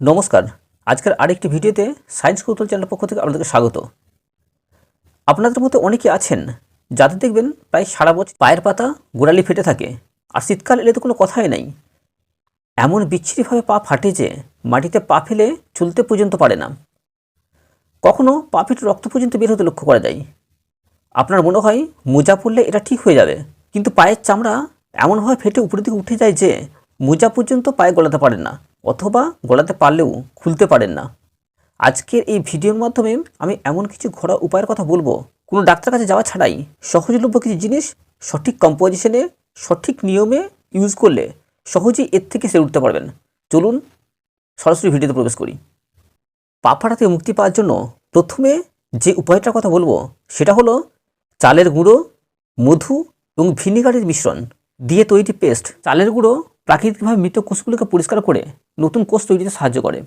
নমস্কার। আজকের আরেকটি ভিডিওতে সায়েন্স কৌতল চ্যানেলের পক্ষ থেকে আপনাদেরকে স্বাগত। আপনাদের মধ্যে অনেকে আছেন যাদের দেখবেন প্রায় সারা বছর পায়ের পাতা গোড়ালি ফেটে থাকে, আর শীতকাল এলে তো কোনো কথাই নাই। এমন বিচ্ছিরিভাবে পা ফাটে যে মাটিতে পা ফেলে চলতে পর্যন্ত পারে না। কখনো পা ফেটে রক্ত পর্যন্ত বের হতে লক্ষ্য করা যায়। আপনার মনে হয় মোজা পড়লে এটা ঠিক হয়ে যাবে, কিন্তু পায়ের চামড়া এমনভাবে ফেটে উপরের দিকে উঠে যায় যে মোজা পর্যন্ত পায়ে গলাতে পারেন না, অথবা গলাতে পারলেও খুলতে পারেন না। আজকের এই ভিডিওর মাধ্যমে আমি এমন কিছু ঘোরা উপায়ের কথা বলব। কোনো ডাক্তার কাছে যাওয়া ছাড়াই সহজলভ্য কিছু জিনিস সঠিক কম্পোজিশনে সঠিক নিয়মে ইউজ করলে সহজেই এর থেকে সেরে উঠতে পারবেন। চলুন সরাসরি ভিডিওতে প্রবেশ করি। পা ফাটা থেকে মুক্তি পাওয়ার জন্য প্রথমে যে উপায়টার কথা বলব, সেটা হলো চালের গুঁড়ো, মধু এবং ভিনিগারের মিশ্রণ দিয়ে তৈরি পেস্ট চালের গুঁড়ো প্রাকৃতিকভাবে মৃত কোষগুলোকে পরিষ্কার করে নতুন কোষ তৈরিতে সাহায্য করে।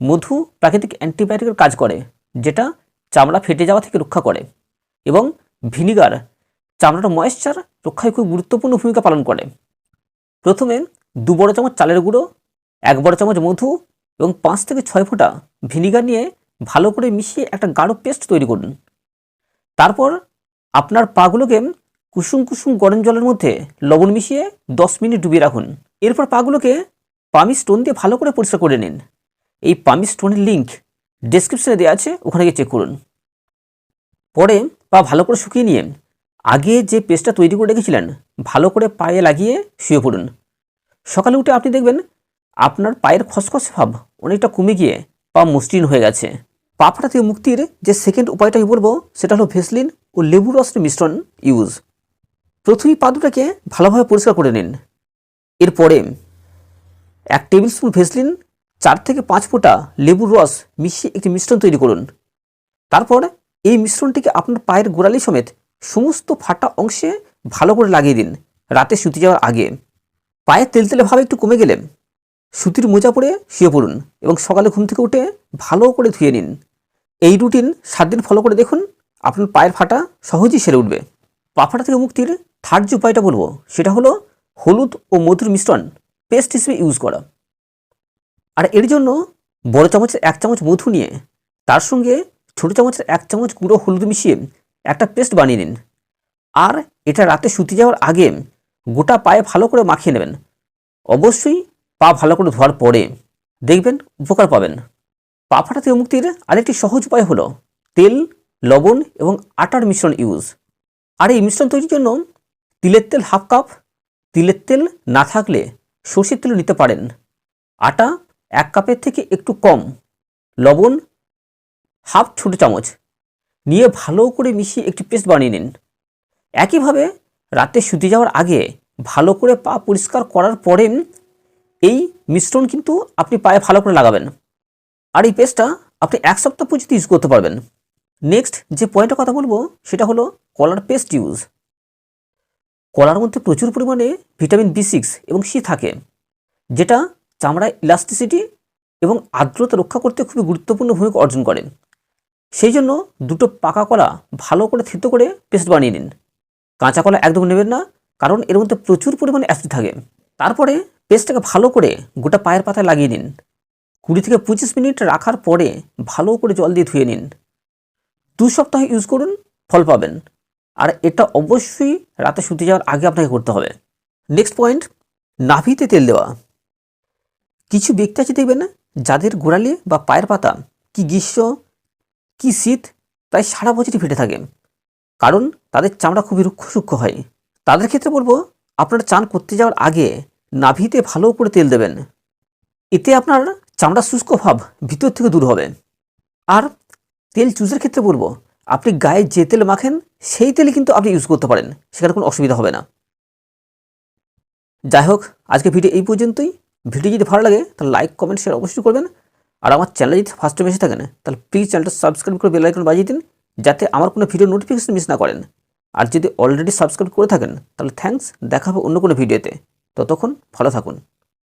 মধু প্রাকৃতিক অ্যান্টিবায়োটিকের কাজ করে, যেটা চামড়া ফেটে যাওয়া থেকে রক্ষা করে এবং ভিনিগার, চামড়ার ময়েশ্চার রক্ষায় খুব গুরুত্বপূর্ণ ভূমিকা পালন করে। প্রথমে দু বড় চামচ চালের গুঁড়ো, এক বড় চামচ মধু এবং পাঁচ থেকে ছয় ফোঁটা ভিনিগার নিয়ে ভালো করে মিশিয়ে একটা গাঢ় পেস্ট তৈরি করুন। তারপর আপনার পাগুলোকে কুসুম কুসুম গরম জলের মধ্যে লবণ মিশিয়ে দশ মিনিট ডুবিয়ে রাখুন। এরপর পাগুলোকে পামি স্টোন দিয়ে ভালো করে পরিষ্কার করে নিন। এই পামি স্টোনের লিঙ্ক ডেসক্রিপশনে দেওয়া আছে, ওখানে গিয়ে চেক করুন। পরে পা ভালো করে শুকিয়ে নিয়ে আগে যে পেস্টটা তৈরি করে রেখেছিলেন, ভালো করে পায়ে লাগিয়ে শুয়ে পড়ুন। সকালে উঠে আপনি দেখবেন আপনার পায়ের খসখসে ভাব অনেকটা কমে গিয়ে পা মসৃণ হয়ে গেছে। পা ফাটা থেকে মুক্তির যে সেকেন্ড উপায়টা আমি বলব, সেটা হলো ভেসলিন ও লেবু রসের মিশ্রণ ইউজ প্রথমেই পা দুটাকে ভালোভাবে পরিষ্কার করে নিন। এরপরে এক টেবিল স্পুন ভেসলিন চার থেকে পাঁচ ফোঁটা লেবুর রস মিশিয়ে একটি মিশ্রণ তৈরি করুন। তারপর এই মিশ্রণটিকে আপনার পায়ের গোড়ালি সমেত সমস্ত ফাটা অংশে ভালো করে লাগিয়ে দিন। রাতে শুতে যাওয়ার আগে। পায়ের তেলতেলে ভাবে একটু কমে গেলে সুতির মোজা পরে শুয়ে পড়ুন এবং সকালে ঘুম থেকে উঠে ভালো করে ধুয়ে নিন। এই রুটিন সাত দিন ফলো করে দেখুন, আপনার পায়ের ফাটা সহজেই সেরে উঠবে। পা ফাটা থেকে মুক্তির থার্ড যে উপায়টা বলব, সেটা হলো হলুদ ও মধুর মিশ্রণ পেস্ট হিসেবে ইউজ করা। আর এর জন্য বড় চামচের এক চামচ মধু নিয়ে তার সঙ্গে ছোটো চামচের এক চামচ গুঁড়ো হলুদ মিশিয়ে একটা পেস্ট বানিয়ে নিন। আর এটা রাতে শুতে যাওয়ার আগে গোটা পায়ে ভালো করে মাখিয়ে নেবেন। অবশ্যই পা ভালো করে ধোয়ার পরে দেখবেন উপকার পাবেন। পা ফাটা থেকে মুক্তির আরেকটি সহজ উপায় হলো তেল, লবণ এবং আটার মিশ্রণ ইউজ আর এই মিশ্রণ তৈরির জন্য তিলের তেল হাফ কাপ তিলের তেল না থাকলে সর্ষের তেলও নিতে পারেন। আটা এক কাপের থেকে একটু কম, লবণ হাফ ছোট চামচ। নিয়ে ভালো করে মিশিয়ে একটি পেস্ট বানিয়ে নিন। একইভাবে রাতে শুতে যাওয়ার আগে ভালো করে পা পরিষ্কার করার পরে এই মিশ্রণ কিন্তু আপনি পায়ে ভালো করে লাগাবেন। আর এই পেস্টটা আপনি এক সপ্তাহ পর্যন্ত ইউজ করতে পারবেন। নেক্সট যে পয়েন্টের কথা বলব সেটা হলো কলার পেস্ট ইউজ কলার মধ্যে প্রচুর পরিমাণে ভিটামিন বি সিক্স এবং সি থাকে, যেটা চামড়ায় ইলাস্টিসিটি এবং আর্দ্রতা রক্ষা করতে খুবই গুরুত্বপূর্ণ ভূমিকা অর্জন করে। সেই জন্য দুটো পাকা কলা ভালো করে থেতো করে পেস্ট বানিয়ে নিন। কাঁচা কলা একদম নেবেন না, কারণ এর মধ্যে প্রচুর পরিমাণে অ্যাসিড থাকে। তারপরে পেস্টটাকে ভালো করে গোটা পায়ের পাতায় লাগিয়ে নিন। কুড়ি থেকে পঁচিশ মিনিট রাখার পরে ভালো করে জল দিয়ে ধুয়ে নিন। দু সপ্তাহ ইউজ করুন, ফল পাবেন। আর এটা অবশ্যই রাতে শুতে যাওয়ার আগে আপনাকে করতে হবে। নেক্সট পয়েন্ট নাভিতে তেল দেওয়া। কিছু ব্যক্তি আছে দেখবেন যাদের গোড়ালি বা পায়ের পাতা কি গ্রীষ্ম, কি শীত প্রায় সারা বছরই ফেটে থাকে। কারণ তাদের চামড়া খুবই রুক্ষ সূক্ষ্ম হয়। তাদের ক্ষেত্রে বলব, আপনারা চান করতে যাওয়ার আগে নাভিতে ভালো করে তেল দেবেন। এতে আপনার চামড়া শুষ্ক ভাব ভিতর থেকে দূর হবে। আর তেল চুজের ক্ষেত্রে বলব আপনি গায়ে যে তেল মাখেন, সেই তেলে কিন্তু আপনি ইউজ করতে পারেন, সেখানে কোনো অসুবিধা হবে না। যাই হোক আজকে ভিডিও এই পর্যন্তই। ভিডিও যদি ভালো লাগে, তাহলে লাইক কমেন্ট শেয়ার অবশ্যই করবেন। আর আমার চ্যানেলে যদি ফার্স্ট টাইম এসে থাকেন, তাহলে প্লিজ চ্যানেলটা সাবস্ক্রাইব করে বেল আইকন বাজিয়ে দিন, যাতে আমার কোনো ভিডিও নোটিফিকেশন মিস না করেন। আর যদি অলরেডি সাবস্ক্রাইব করে থাকেন, তাহলে থ্যাঙ্কস দেখা হবে অন্য কোনো ভিডিওতে ততক্ষণ ভালো থাকুন।